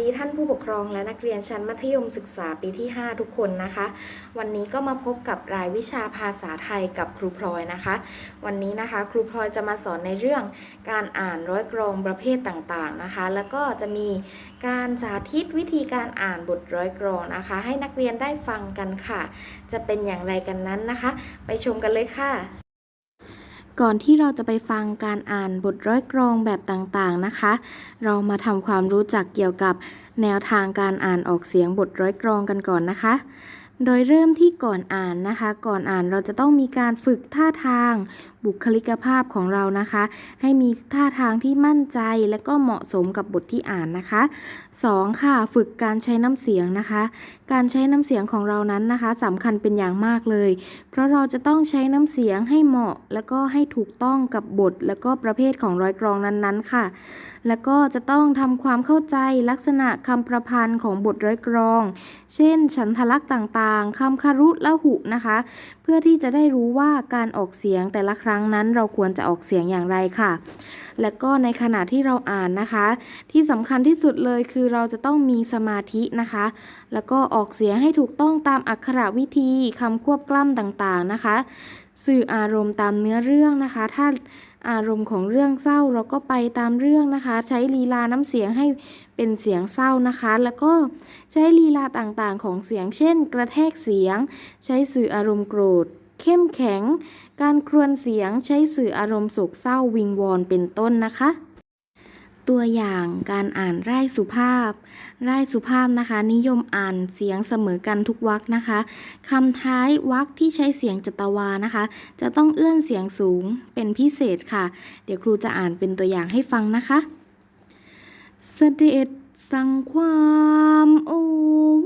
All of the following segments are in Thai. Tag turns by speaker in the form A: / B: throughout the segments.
A: สวัสดีท่านผู้ปกครองและนักเรียนชั้นมัธยมศึกษาปีที่ 5 ทุกคนนะคะ วันนี้ก็มาพบกับรายวิชาภาษาไทยกับครูพลอยนะคะ วันนี้นะคะครูพลอยจะมาสอนในเรื่องการอ่านร้อยกรองประเภทต่างๆนะคะ แล้วก็จะมีการสาธิตวิธีการอ่านบทร้อยกรองนะคะ ให้นักเรียนได้ฟังกันค่ะ จะเป็นอย่างไรกันนั้นนะคะ ไปชมกันเลยค่ะ ก่อนที่เราจะไปฟังการอ่านบทร้อยกรองแบบต่างๆนะคะ เรามาทำความรู้จักเกี่ยวกับแนวทางการอ่านออกเสียงบทร้อยกรองกันก่อนนะคะ โดยเริ่มที่ก่อนอ่านนะคะ ก่อนอ่านเราจะต้องมีการฝึกท่าทาง บุคลิกภาพของเรานะคะ ให้มีท่าทางที่มั่นใจและก็เหมาะสมกับบทที่อ่านนะคะ 2. ค่ะ ฝึกการใช้น้ำเสียงนะคะ การใช้น้ำเสียงของเรานั้นนะคะสำคัญเป็นอย่างมากเลย เพราะเราจะต้องใช้น้ำเสียงให้เหมาะ แล้วก็ให้ถูกต้องกับบท แล้วก็ประเภทของร้อยกรองนั้นๆ ค่ะ แล้วก็จะต้องทำความเข้าใจลักษณะคำประพันธ์ของบทร้อยกรอง เช่น ฉันทลักษณ์ต่างๆคำคารุและหุนะคะ เพื่อที่จะได้รู้ว่าการออกเสียงแต่ละครั้งรั้งนั้นเราควรจะออกเสียงอย่างไรค่ะ และก็ในขณะที่เราอ่านนะคะ ที่สำคัญที่สุดเลยคือเราจะต้องมีสมาธินะคะ แล้วก็ออกเสียงให้ถูกต้องตามอักขระวิธีคำควบกล้ำต่างๆนะคะ สื่ออารมณ์ตามเนื้อเรื่องนะคะ ถ้าอารมณ์ของเรื่องเศร้าเราก็ไปตามเรื่องนะคะ ใช้ลีลาน้ำเสียงให้เป็นเสียงเศร้านะคะ แล้วก็ใช้ลีลาต่างๆของเสียงเช่น กระแทกเสียง ใช้สื่ออารมณ์โกรธ เข้มแข็ง การครวญเสียงใช้สื่ออารมณ์โศกเศร้าวิงวอนเป็นต้นนะคะ ตัวอย่างการอ่านไร่สุภาพ ไร่สุภาพนะคะ นิยมอ่านเสียงเสมอกันทุกวรรคนะคะคำท้ายวรรคที่ใช้เสียงจัตวานะคะ จะต้องเอื้อนเสียงสูงเป็นพิเศษค่ะ เดี๋ยวครูจะอ่านเป็นตัวอย่างให้ฟังนะคะ เสด็จสั่งความโอ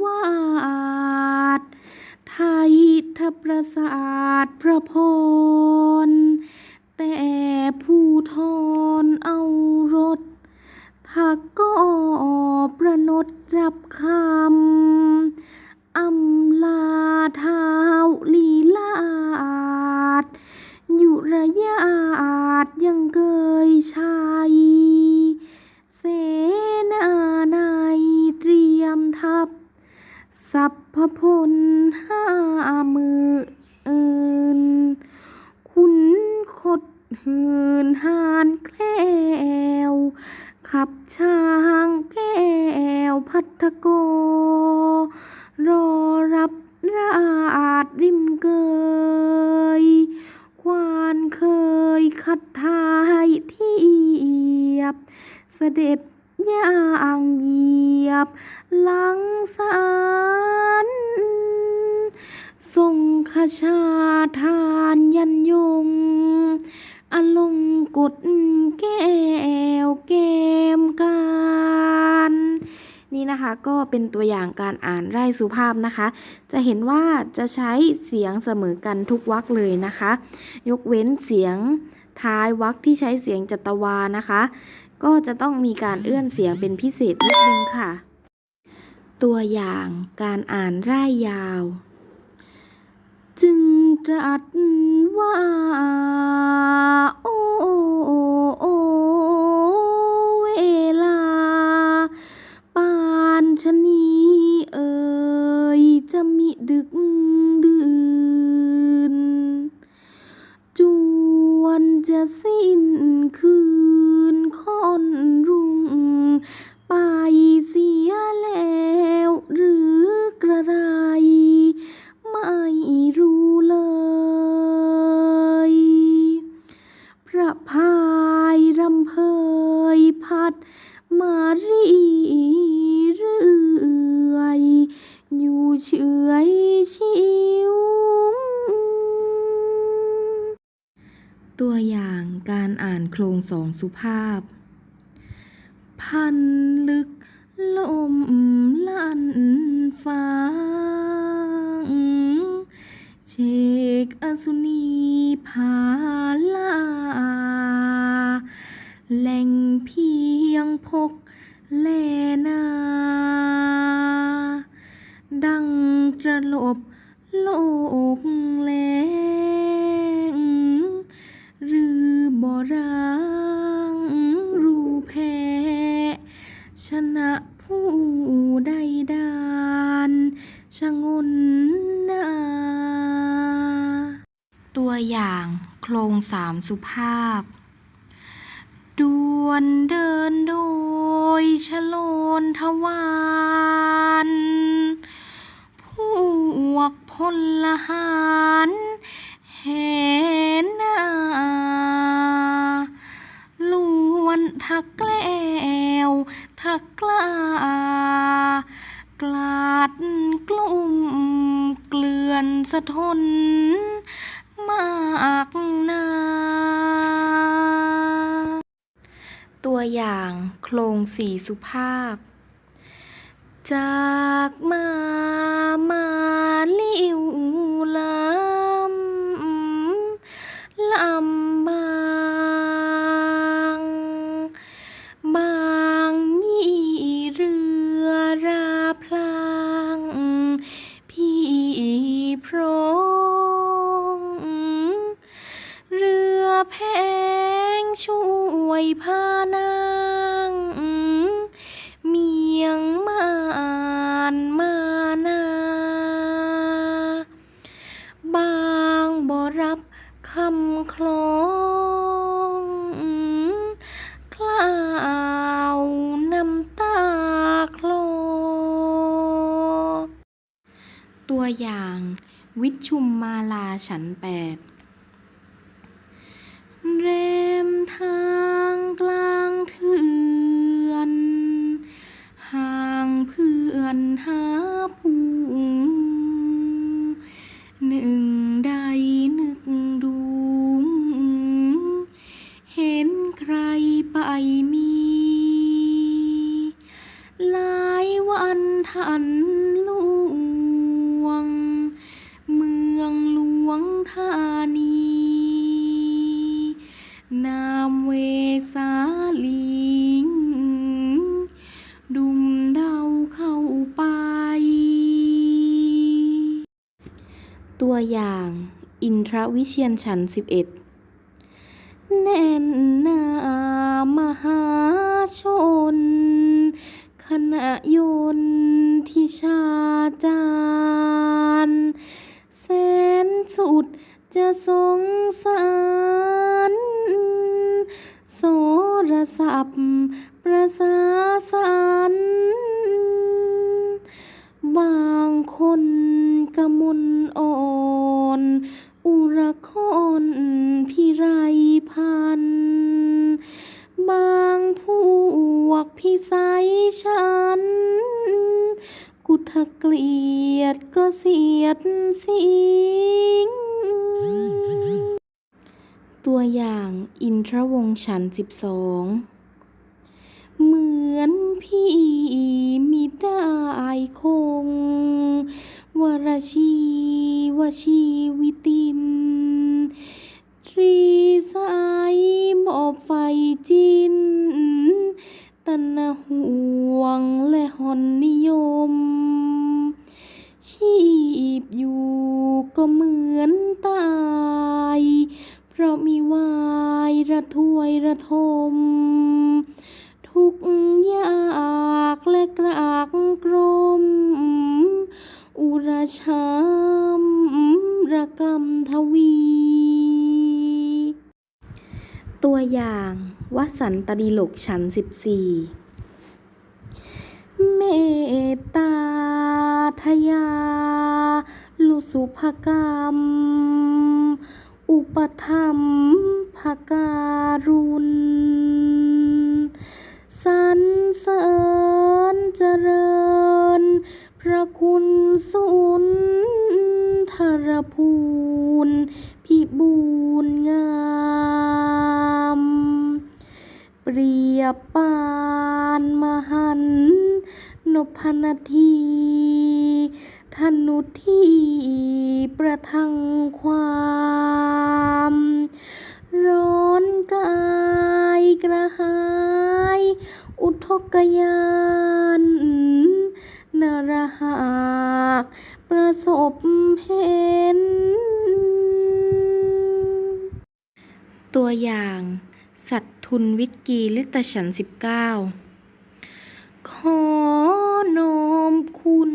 A: วาท ไทยทประสาทพระพร แต่ผู้ทอนเอารถถ้าก็ประนดรับคำอำลาเท้าลีลาดอยู่ระยาดยังเกยชัยเสนาในายเตรียมทัพ สัพพพลห้ามือเอินขุนขดหืนหานแคล้วขับช้างแก้วพัทธโก รอรับราดริมเกย ควานเคยคัดทายเทียบ เสด็จย่างเหยียบหลังสารทรงข ชาทานยันยง อลงกดแก้วแก้มการนี่นะคะก็เป็นตัวอย่างการอ่านไร่สุภาพนะคะ จะเห็นว่าจะใช้เสียงเสมอกันทุกวรรคเลยนะคะ ยกเว้นเสียงท้ายวรรคที่ใช้เสียงจัตวานะคะ ก็จะต้องมีการเอื้อนเสียงเป็นพิเศษนิดนึงค่ะ ตัวอย่างการอ่านไร่ยาว จึงตรัสว่าโอ พายรำเพยพัดมารีเรื่อยอยู่เฉยชิว ตัวอย่างการอ่านโครงสองสุภาพ พันลึกลมลั่นฟ้าเชกอสุนีพาลา แหล่งเพียงพกแลนา ดังตระลบโลกแลงหรือบ่รังรูแพชนะผู้ใดดานชะงนนาตัวอย่างโครงสามสุภาพ วนเดินโดยชโลนทวารพวกพลหารแห่นหน้าล้วนทักแกล้วทักกล้ากลาดกลุ่มเกลื่อนสะทนมากหนา ตัวอย่างโครงสีสุภาพ จากมามาลิว คำคลองกล่าวน้ำตาคลอ ตัวอย่าง วิชุมมาลาฉันแปดเรมทา อย่าง อินทรวิเชียนฉัน 11 เกลียดก็เสียดสิง ตัวอย่างอินทรวงศ์ฉันสิบสองเหมือนพี่มิได้คง วรชีวชีวิตินตรีสายหมอบไฟจิน ตนะห่วงและหอนนิยม ชีพอยู่ก็เหมือนตาย เพราะมีวายระทวยระทม ทุกยากและกรากกรม อุราชา ตัวอย่างวสันตดิลกฉันสิบสี่เมตตาทยา ลุสุภกรรม อุปธรรมภการุณสรรเสริญเจริญ พระคุณสุนทรภูนพิบูลงาม ยบปานมหันนพนาทีธนุทีประทังความร้อนกายกระหาย อุทกยานนรหากประสบเห็น ตัวอย่าง คุณวิทกีลิตฉันสิบเก้าขอน้อมคุณ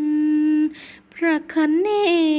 A: พระคเนต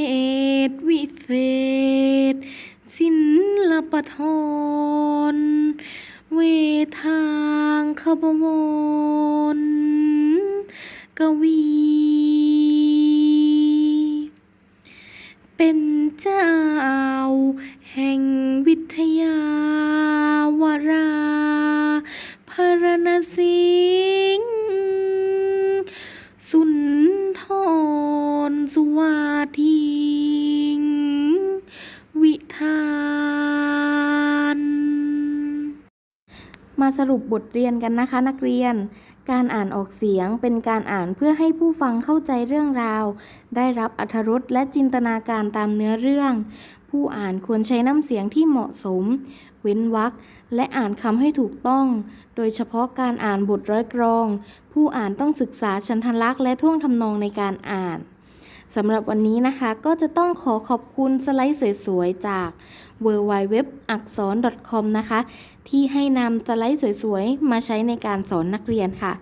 A: รุปบทเรียนกันนะคะนักเรียน การอ่านออกเสียงเป็นการอ่านเพื่อให้ผู้ฟังเข้าใจเรื่องราว ได้รับอรรถรสและจินตนาการตามเนื้อเรื่อง ผู้อ่านควรใช้น้ำเสียงที่เหมาะสม เว้นวรรคและอ่านคำให้ถูกต้อง โดยเฉพาะการอ่านบทร้อยกรอง ผู้อ่านต้องศึกษาชันทลักษณ์และท่วงทำนองในการอ่านสำหรับวันนี้นะคะก็จะต้องขอขอบคุณสไลด์สวยๆจาก w w w อักษร .com นะคะ ที่ให้นำสไลด์สวยๆ มาใช้ในการสอนนักเรียนค่ะ